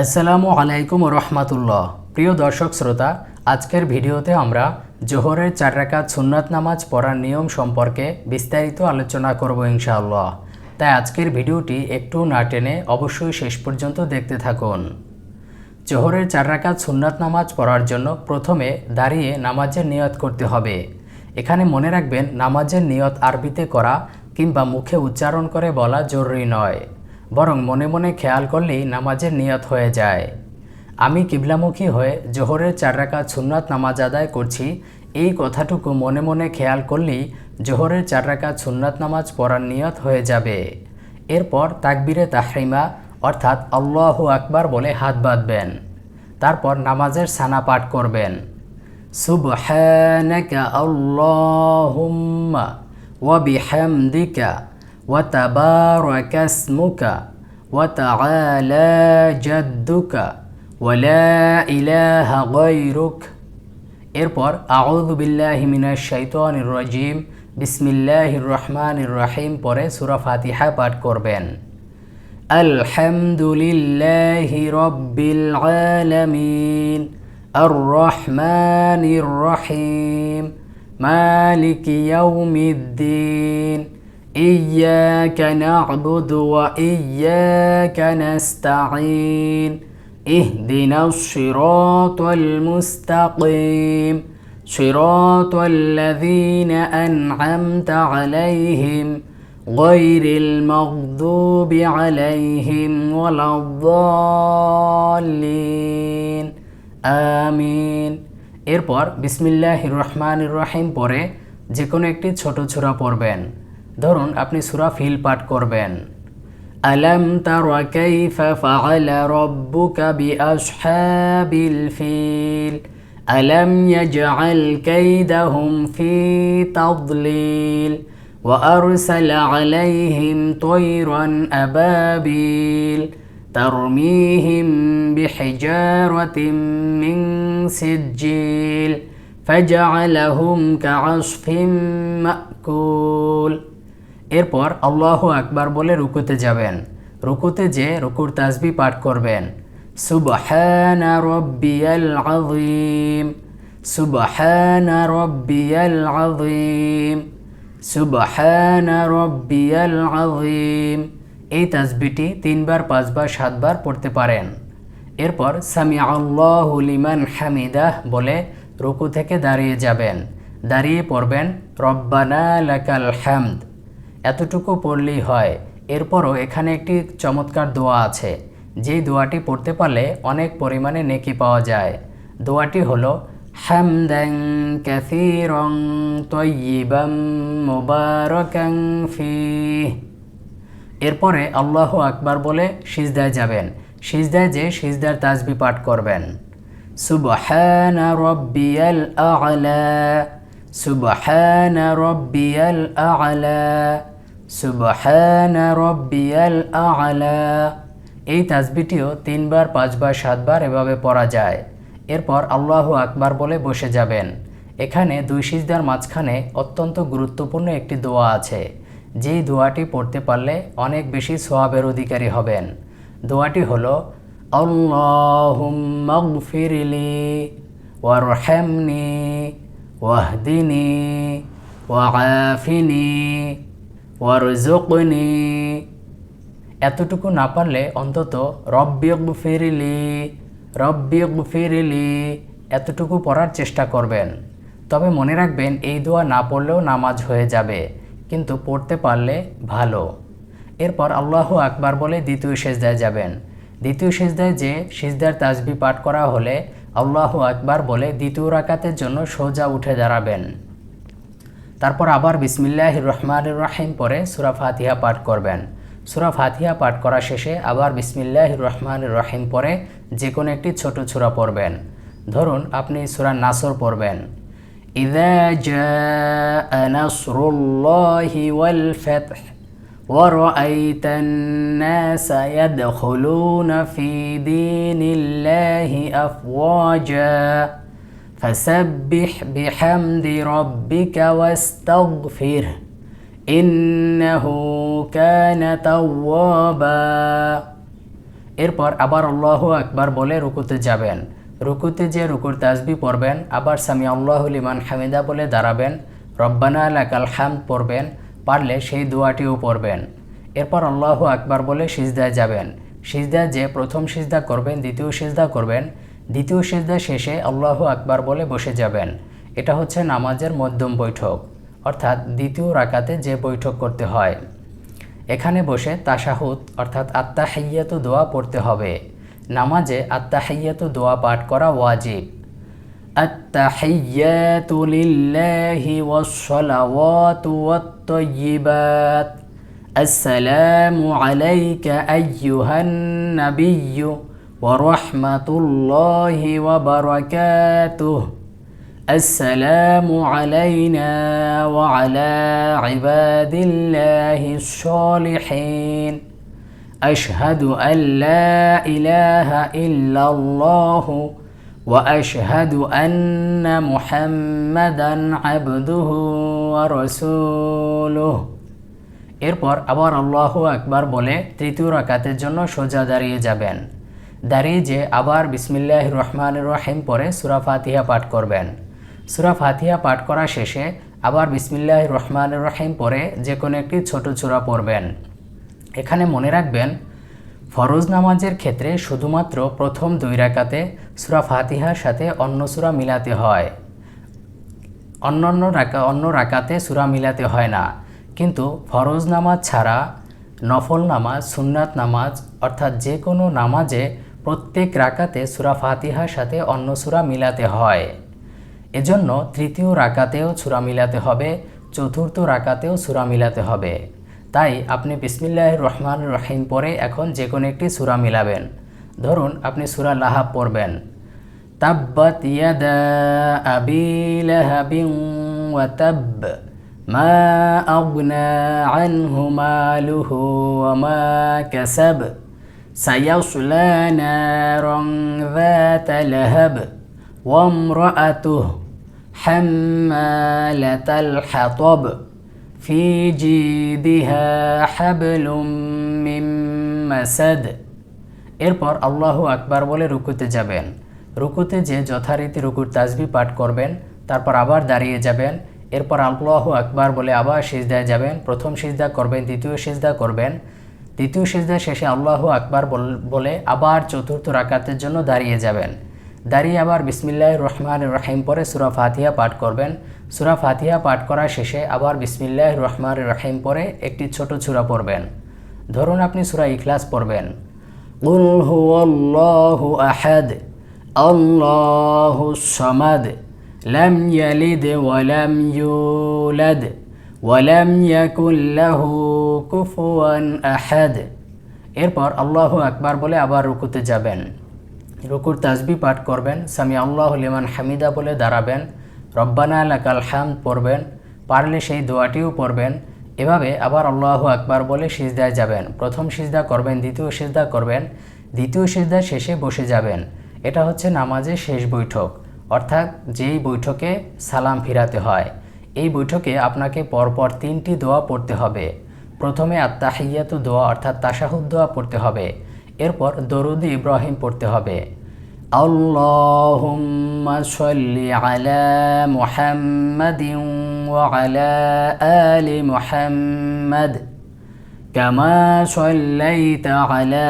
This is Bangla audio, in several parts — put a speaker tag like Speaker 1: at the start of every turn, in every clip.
Speaker 1: আসসালামু আলাইকুম রহমাতুল্লাহ। প্রিয় দর্শক শ্রোতা, আজকের ভিডিওতে আমরা জোহরের চার রাকাত সুন্নাত নামাজ পড়ার নিয়ম সম্পর্কে বিস্তারিত আলোচনা করব ইনশাআল্লাহ। তাই আজকের ভিডিওটি একটু না টেনে অবশ্যই শেষ পর্যন্ত দেখতে থাকুন। জোহরের চার রাকাত সুন্নাত নামাজ পড়ার জন্য প্রথমে দাঁড়িয়ে নামাজের নিয়ত করতে হবে। এখানে মনে রাখবেন, নামাজের নিয়ত আরবিতে করা কিংবা মুখে উচ্চারণ করে বলা জরুরি নয়। বরং মনে মনে খেয়াল করলেই নামাজের নিয়ত হয়ে যায়। আমি কিবলামুখী হয়ে জোহরের চার রাকাত সুন্নাত নামাজ আদায় করছি, এই কথাটুকু মনে মনে খেয়াল করলেই জোহরের চার রাকাত সুন্নাত নামাজ পড়ার নিয়ত হয়ে যাবে। এরপর তাকবিরে তাহরিমা, অর্থাৎ আল্লাহু আকবার বলে হাত বাঁধবেন। তারপর নামাজের সানা পাঠ করবেন। সুবহানাকা আল্লাহুম্মা ওয়া বিহামদিকা ওয়া তাবারাকা ইসমুকা ওয়া তাআলা জাদ্দুকা ওয়া লা ইলাহা গায়রুক এরপর আউযু বিল্লাহি মিনাশ শাইতানির রাজিম বিসমিল্লাহির রহমানির রহিম পরে সূরা ফাতিহা পাঠ করবেন الحمد لله رب العالمين الرحمن الرحيم مالك يوم الدين إياك نعبد وإياك نستعين اهدنا الصراط المستقيم صراط الذين أنعمت عليهم غير المغضوب عليهم ولا الضالين আমিন এরপর বিসমিল্লাহ রহমান রহিম পরে যে কোনো একটি ছোট ছোরা পড়বেন ধরুন আপনি সুরা ফিল পাঠ করবেন ألم تر كيف فعل ربك بأصحاب الفيل ألم يجعل كيدهم في تضليل وأرسل عليهم طيرا أبابيل ترميهم بحجارة من سجيل فجعلهم كعصف مأكول এরপর আল্লাহ আকবার বলে রুকুতে যাবেন। রুকুতে যে রুকুর তাজবি পাঠ করবেন। সুবহানা রব্বিয়াল আযীম। সুবহানা রব্বিয়াল আযীম। এই তাজবিটি তিনবার, পাঁচবার, সাতবার পড়তে পারেন। এরপর সামি আল্লাহ লিমান হামিদাহ বলে রুকু থেকে দাঁড়িয়ে যাবেন। দাঁড়িয়ে পড়বেন, রব্বানা লাকাল হামদ। এতটুকু পড়লেই হয়। এরপরও এখানে একটি চমৎকার দোয়া আছে। যেই দোয়াটি পড়তে পারলে অনেক পরিমাণে নেকি পাওয়া যায়। দোয়াটি হলো হামদাং ক্যাসিরং তয়্যিবাম মুবারাকাং ফি এরপরে আল্লাহ আকবার বলে, সিজদায় যাবেন। সিজদায় যে সিজদার তাজবি পাঠ করবেন। সুবহানা রব্বিয়াল আ'লা। সুবহানা রব্বিয়াল আ'লা। সুবহানা রব্বিয়াল আ'লা। এই তাজবিটিও তিনবার, পাঁচবার, সাতবার এভাবে পড়া যায়। এরপর আল্লাহ আকবার বলে বসে যাবেন। এখানে দুই সিজদার মাঝখানে অত্যন্ত গুরুত্বপূর্ণ একটি দোয়া আছে। যেই দোয়াটি পড়তে পারলে অনেক বেশি সোয়াবের অধিকারী হবেন। দোয়াটি হলো আল্লাহুম্মাগফিরলি ওয়ারহামনি ওয়াহদিনি ওয়াআফিনি ওয়ারজুকনি এতটুকু না পারলে অন্তত রব্বিগফিরলি রব্বিগফিরলি এতটুকু পড়ার চেষ্টা করবেন। তবে মনে রাখবেন, এই দোয়া না পড়লেও নামাজ হয়ে যাবে, কিন্তু পড়তে পারলে ভালো। এরপর আল্লাহ আকবার বলে দ্বিতীয় সেজদায় যাবেন। দ্বিতীয় সেজদায় যে সিজদার তাজবি পাঠ করা হলে আল্লাহ আকবার বলে দ্বিতীয় রাকাতের জন্য সোজা উঠে দাঁড়াবেন। তারপর আবার বিসমিল্লাহ রহমান রাহিম পরে সুরা ফাতিহা পাঠ করবেন সুরা ফাতিহা পাঠ করা শেষে আবার বিসমিল্লাহ রহমান রহিম পরে যে কোনো একটি ছোট ছোরা পড়বেন ধরুন আপনি সুরা নাসর পড়বেন إذا جاء نصر الله والفتح ورأيت الناس يدخلون في دين الله أفواجا فسبح بحمد ربك واستغفره إنه كان توابا এরপর আবার আল্লাহ আকবার বলে রুকুতে যাবেন রুকুতে যে রুকুর তাজবি পড়বেন আবার সামি আল্লাহ লিমান হামিদা বলে দাঁড়াবেন রব্বানা লাকাল হামদ পড়বেন পারলে সেই দোয়াটিও পড়বেন এরপর আল্লাহ আকবার বলে সিজদায় যাবেন সিজদায় যে প্রথম সিজদা করবেন দ্বিতীয় সিজদা করবেন দ্বিতীয় সিজদা শেষে আল্লাহ আকবার বলে বসে যাবেন এটা হচ্ছে নামাজের মধ্যম বৈঠক অর্থাৎ দ্বিতীয় রাকাতে যে বৈঠক করতে হয় এখানে বসে তাশাহুদ অর্থাৎ আত্মাহাইয়াত দোয়া পড়তে হবে নামাজে আত্মাহাইয়াত দোয়া পাঠ করা ওয়াজিব التحيات لله والصلوات والطيبات السلام عليك أيها النبي ورحمة الله وبركاته السلام علينا وعلى عباد الله الصالحين أشهد أن لا إله إلا الله وأشهد أن محمدا عبده ورسوله এরপর আবার আল্লাহ আকবার বলে তৃতীয় রাকাতের জন্য সোজা দাঁড়িয়ে যাবেন দাঁড়িয়ে যে আবার বিসমিল্লাহ রহমান রহিম পরে সুরা ফাতিহা পাঠ করবেন। সুরা ফাতিহা পাঠ করা শেষে আবার বিসমিল্লাহ রহমান রহিম পরে যে কোনো একটি ছোট চূড়া পড়বেন। এখানে মনে রাখবেন, ফরজ নামাজের ক্ষেত্রে শুধুমাত্র প্রথম দুই রাকাতে সুরা ফাতিহার সাথে অন্য সুরা মিলাতে হয়। অন্য অন্য রাকা, অন্য রাকাতে সুরা মিলাতে হয় না। কিন্তু ফরজ নামাজ ছাড়া নফল নামাজ, সুন্নাত নামাজ অর্থাৎ যে কোনো নামাজে প্রত্যেক রাকাতে সুরা ফাতিহার সাথে অন্য সুরা মিলাতে হয়। এজন্য তৃতীয় রাকাতেও সুরা মিলাতে হবে, চতুর্থ রাকাতেও সুরা মিলাতে হবে। তাই আপনি বিসমিল্লাহ রহমান রহিম পরে এখন যে কোনো একটি সুরা মিলাবেন। ধরুন আপনি সুরা লাহাব পড়বেন। তাব্বাত ইয়াদা আবি লাহাবিন ওয়া তাব্ব, মা আগনা আনহু মালুহু ওয়া মা কাসাব। سيصلى نارا ذات لهب وامرأته حمالة الحطب في جيدها حبل من مسد এরপর আল্লাহু আকবার বলে রুকুতে যাবেন রুকুতে যে যথারীতি রুকুর তাজবি পাঠ করবেন তারপর আবার দাঁড়িয়ে যাবেন এরপর আল্লাহু আকবার বলে আবার সিজদায় যাবেন প্রথম সিজদা করবেন দ্বিতীয় সিজদা করবেন দ্বিতীয় সিজদা শেষে আল্লাহু আকবার বলে আবার চতুর্থ রাকাতের জন্য দাঁড়িয়ে যাবেন দাঁড়িয়ে আবার বিসমিল্লাহ রহমান রহিম পরে সুরা ফাতিহা পাঠ করবেন সুরা ফাতিহা পাঠ করা শেষে আবার বিসমিল্লাহ রহমান রহিম পরে একটি ছোট সুরা পড়বেন ধরুন আপনি সুরা ইখলাস পড়বেন قل هو الله أحد الله الصمد لم يلد ولم يولد ওয়ালাম ইয়াকুল্লাহু কুফুয়ান আহাদ। এরপর আল্লাহ আকবার বলে আবার রুকুতে যাবেন। রুকুর তাজবি পাঠ করবেন স্বামী আল্লাহ লিমান হামিদা বলে দাঁড়াবেন, রব্বানা লাকাল হাম পড়বেন, পারলে সেই দোয়াটিও পড়বেন। এভাবে আবার আল্লাহ আকবার বলে সিজদায় যাবেন। প্রথম সিজদা করবেন, দ্বিতীয় সিজদা করবেন, দ্বিতীয় সিজদা শেষে বসে যাবেন। এটা হচ্ছে নামাজের শেষ বৈঠক। অর্থাৎ যেই বৈঠকে সালাম ফিরাতে হয়। এই বৈঠকে আপনাকে পরপর তিনটি দোয়া পড়তে হবে প্রথমে আত্মাহিয়াতু দোয়া অর্থাৎ তাশাহুদ দোয়া পড়তে হবে এরপর দরুদি ইব্রাহিম পড়তে হবে اللهم صل على محمد وعلى آل محمد كما صليت على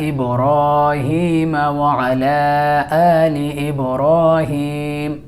Speaker 1: إبراهيم وعلى آل إبراهيم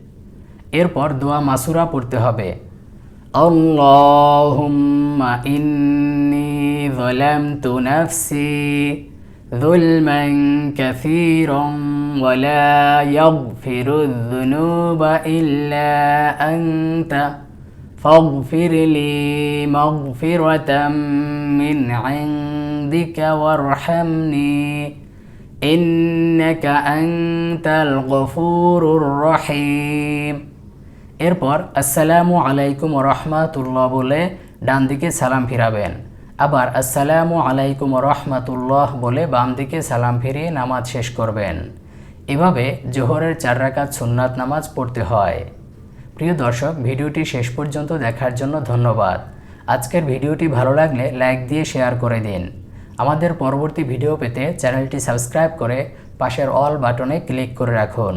Speaker 1: এরপর দোয়া মাসুরা পড়তে হবে اللهم إني ظلمت نفسي ظلما كثيرا ولا يغفر الذنوب إلا أنت فاغفر لي مغفرة من عندك وارحمني ইন্নাকা আনতাল গফুরুর রহিম এরপর, আসসালামু আলাইকুম রহমাতুল্লাহ বলে ডান দিকে সালাম ফিরাবেন। আবার, আসসালামু আলাইকুম রহমাতুল্লাহ বলে বাম দিকে সালাম ফিরিয়ে নামাজ শেষ করবেন। এভাবে জোহরের চার রাকাত সুন্নাত নামাজ পড়তে হয়। প্রিয় দর্শক, ভিডিওটি শেষ পর্যন্ত দেখার জন্য ধন্যবাদ। আজকের ভিডিওটি ভালো লাগলে লাইক দিয়ে শেয়ার করে দিন। আমাদের পরবর্তী ভিডিও পেতে চ্যানেলটি সাবস্ক্রাইব করে পাশের অল বাটনে ক্লিক করে রাখুন।